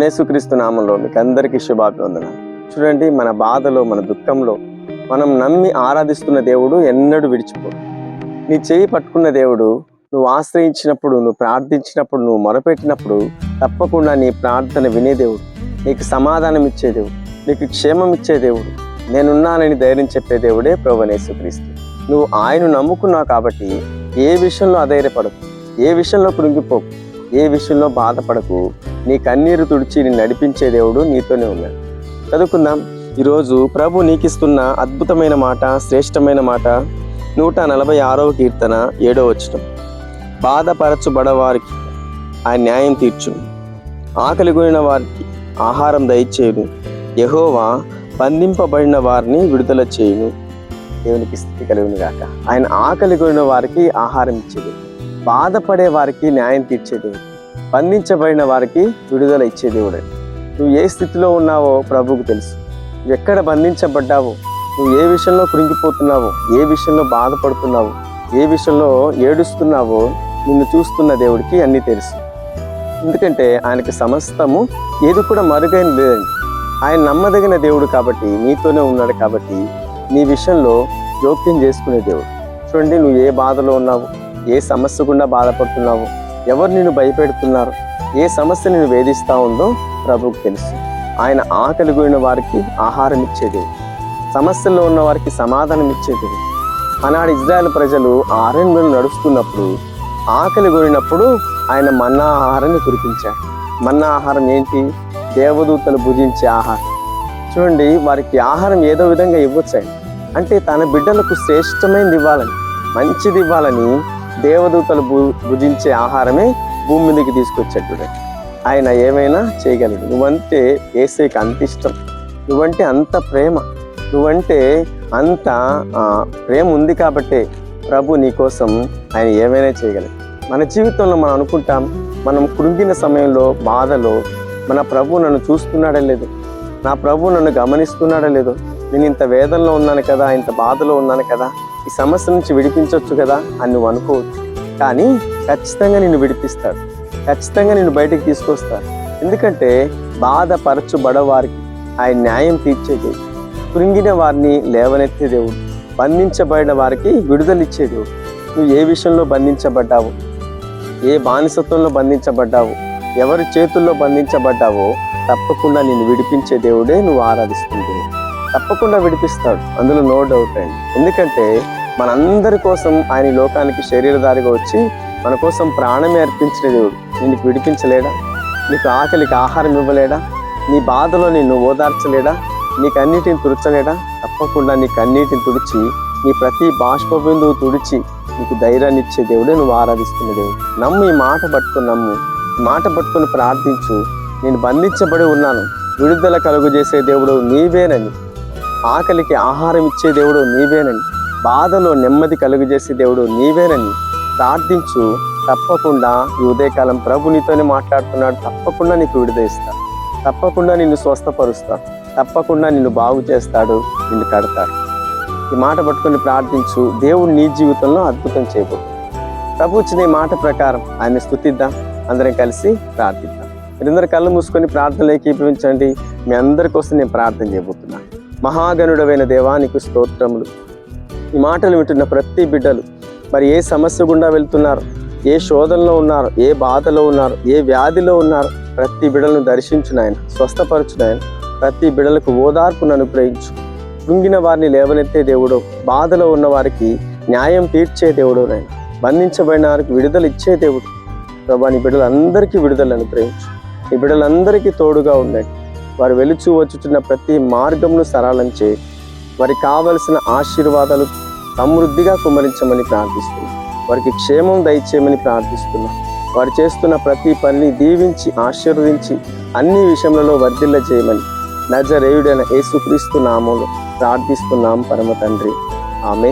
ప్రభునేసుక్రీస్తు నామంలో మీకు అందరికీ శుభాభివందనాలు. చూడండి మన బాధలో మన దుఃఖంలో మనం నమ్మి ఆరాధిస్తున్న దేవుడు ఎన్నడూ విడిచిపోడు. నీ చేయి పట్టుకున్న దేవుడు నువ్వు ఆశ్రయించినప్పుడు నువ్వు ప్రార్థించినప్పుడు నువ్వు మొరపెట్టినప్పుడు తప్పకుండా నీ ప్రార్థన వినే దేవుడు. నీకు సమాధానం ఇచ్చే దేవుడు. నీకు క్షేమం ఇచ్చే దేవుడు. నేనున్నానని ధైర్యం చెప్పే దేవుడే ప్రభునేసుక్రీస్తు నువ్వు ఆయన నమ్ముకున్నావు కాబట్టి ఏ విషయంలో అధైర్యపడకు. ఏ విషయంలో కృంగిపోకు. ఏ విషయంలో బాధపడకు. నీ కన్నీరు తుడిచి నిన్ను నడిపించే దేవుడు నీతోనే ఉన్నాడు. చదువుకుందాం. ఈరోజు ప్రభు నీకిస్తున్న అద్భుతమైన మాట శ్రేష్టమైన మాట నూట నలభై ఆరవ కీర్తన ఏడో వచ్చిన బాధపరచుబడవారికి ఆయన న్యాయం తీర్చును. ఆకలిగొనిన వారికి ఆహారం దయచేయును. యహోవా బంధింపబడిన వారిని విడుదల చేయును. దేవునికి స్థితి కలుగును గాక. ఆయన ఆకలిగొనిన వారికి ఆహారం ఇచ్చేది. బాధపడే వారికి న్యాయం తీర్చేది. బంధించబడిన వారికి విడుదల ఇచ్చే దేవుడే. నువ్వు ఏ స్థితిలో ఉన్నావో ప్రభువుకు తెలుసు. ఎక్కడ బంధించబడ్డావో నువ్వు ఏ విషయంలో కృంగిపోతున్నావో ఏ విషయంలో బాధపడుతున్నావో ఏ విషయంలో ఏడుస్తున్నావో నిన్ను చూస్తున్న దేవుడికి అన్నీ తెలుసు. ఎందుకంటే ఆయనకి సమస్తము ఏది కూడా మరుగైన లేదండి. ఆయన నమ్మదగిన దేవుడు కాబట్టి నీతోనే ఉన్నాడు కాబట్టి నీ విషయంలో జోక్యం చేసుకునే దేవుడు. చూడండి నువ్వు ఏ బాధలో ఉన్నావు ఏ సమస్య గుండా బాధపడుతున్నావు ఎవరు నిన్ను భయపెడుతున్నారు? ఏ సమస్య నిన్ను వేధిస్తా ఉందో ప్రభువుకు తెలుసు. ఆయన ఆకలి పోయిన వారికి ఆహారం ఇచ్చేది. సమస్యల్లో ఉన్న వారికి సమాధానం ఇచ్చేది. ఆనాడు ఇజ్రాయెల్ ప్రజలు అరణ్యం నడుస్తున్నప్పుడు ఆకలి కోరినప్పుడు ఆయన మన్నా ఆహారాన్ని కురిపించాడు. మన్నా ఆహారం ఏంటి? దేవదూతలు భుజించే ఆహారం. చూడండి వారికి ఆహారం ఏదో విధంగా ఇవ్వచ్చాయి అంటే తన బిడ్డలకు శ్రేష్టమైనది ఇవ్వాలని మంచిది ఇవ్వాలని దేవదూతలు భు భుజించే ఆహారమే భూమి మీదకి తీసుకొచ్చాడు ఆయన ఏమైనా చేయగలిగి నువ్వంటే ఏసైకి అంత ఇష్టం. నువ్వంటే అంత ప్రేమ. నువ్వంటే అంత ప్రేమ ఉంది కాబట్టే ప్రభు నీ కోసం ఆయన ఏమైనా చేయగలడు. మన జీవితంలో మనం అనుకుంటాం మనం కృంగిన సమయంలో బాధలో మన ప్రభు నన్ను చూస్తున్నాడా లేదు. నా ప్రభు నన్ను గమనిస్తున్నాడా లేదు. నేను ఇంత వేదనలో ఉన్నాను కదా ఇంత బాధలో ఉన్నాను కదా. ఈ సమస్య నుంచి విడిపించవచ్చు కదా అని నువ్వు అనుకోవచ్చు. కానీ ఖచ్చితంగా నిన్ను విడిపిస్తాడు ఖచ్చితంగా నిన్ను బయటకు తీసుకొస్తాడు ఎందుకంటే బాధపరచుబడవారికి ఆయన న్యాయం తీర్చే దేవుడు. కృంగిన వారిని లేవనెత్తే దేవుడు. బంధించబడిన వారికి విడుదలిచ్చే దేవుడు. నువ్వు ఏ విషయంలో బంధించబడ్డావు ఏ బానిసత్వంలో బంధించబడ్డావు ఎవరి చేతుల్లో బంధించబడ్డావో తప్పకుండా నిన్ను విడిపించే దేవుడే నువ్వు ఆరాధిస్తుంది తప్పకుండా విడిపిస్తాడు. అందులో నో డౌట్ అండి ఎందుకంటే మనందరి కోసం ఆయన లోకానికి శరీరధారిగా వచ్చి మన కోసం ప్రాణమే అర్పించిన దేవుడు. నీకు విడిపించలేడా? నీకు ఆకలికి ఆహారం ఇవ్వలేడా? నీ బాధలో నిన్ను ఓదార్చలేడా? నీకు అన్నిటిని తుడచలేడా? తప్పకుండా నీకు అన్నిటిని తుడిచి నీ ప్రతి బాష్ప బిందువు తుడిచి నీకు ధైర్యాన్ని ఇచ్చే దేవుడే నువ్వు ఆరాధిస్తున్న దేవుడు. నమ్ము ఈ మాట పట్టుకుని నమ్ము. మాట పట్టుకుని ప్రార్థించు. నేను బంధించబడి ఉన్నాను. విడుదల కలుగు చేసే దేవుడు నీవేనని. ఆకలికి ఆహారం ఇచ్చే దేవుడు నీవేనని బాధలో నెమ్మది కలుగు చేసే దేవుడు నీవేనని ప్రార్థించు. తప్పకుండా ఈ ఉదయకాలం ప్రభు నీతోనే మాట్లాడుతున్నాడు. తప్పకుండా నీకు విడుదల తప్పకుండా నిన్ను స్వస్థపరుస్తాడు తప్పకుండా నిన్ను బాగు చేస్తాడు. నిన్ను కడతాడు. ఈ మాట పట్టుకొని ప్రార్థించు. దేవుడు నీ జీవితంలో అద్భుతం చేయబోతుంది ప్రభు ఇచ్చిన ఈ మాట ప్రకారం ఆయన స్థుతిద్దాం. అందరం కలిసి ప్రార్థిద్దాం. మీరందరూ కళ్ళు మూసుకొని ప్రార్థనలోకి ఏకీభవించండి. మీ అందరి కోసం నేను ప్రార్థన చేయబోతున్నాను. మహాగణుడమైన దేవానికి స్తోత్రములు. ఈ మాటలు వింటున్న ప్రతి బిడ్డలు మరి ఏ సమస్య గుండా వెళ్తున్నారు? ఏ శోధనలో ఉన్నారు? ఏ బాధలో ఉన్నారు? ఏ వ్యాధిలో ఉన్నారు? ప్రతి బిడలను దర్శించునాయన స్వస్థపరచునాయన ప్రతి బిడలకు ఓదార్పును అనుగ్రహించు. కృంగిన వారిని లేవనెత్తే దేవుడు బాధలో ఉన్న వారికి న్యాయం తీర్చే దేవుడు నాయన బంధించబడిన వారికి విడుదల ఇచ్చే దేవుడు. ప్రభా నీ బిడ్డలందరికీ విడుదల అనుగ్రహించు. నీ బిడ్డలందరికీ తోడుగా ఉండండి. వారు వెలుచు వచ్చుచున్న ప్రతి మార్గమును సరళం చేయి వారికి కావలసిన ఆశీర్వాదాలు సమృద్ధిగా కుమరించమని ప్రార్థిస్తున్నాం. వారికి క్షేమం దయచేయమని ప్రార్థిస్తున్నాం. వారు చేస్తున్న ప్రతి పనిని దీవించి ఆశీర్వదించి అన్ని విషయములలో వర్ధిల్ల చేయమని నజరేయుడైన యేసుక్రీస్తు నామంలో ప్రార్థిస్తున్నాం పరమ తండ్రి. ఆమె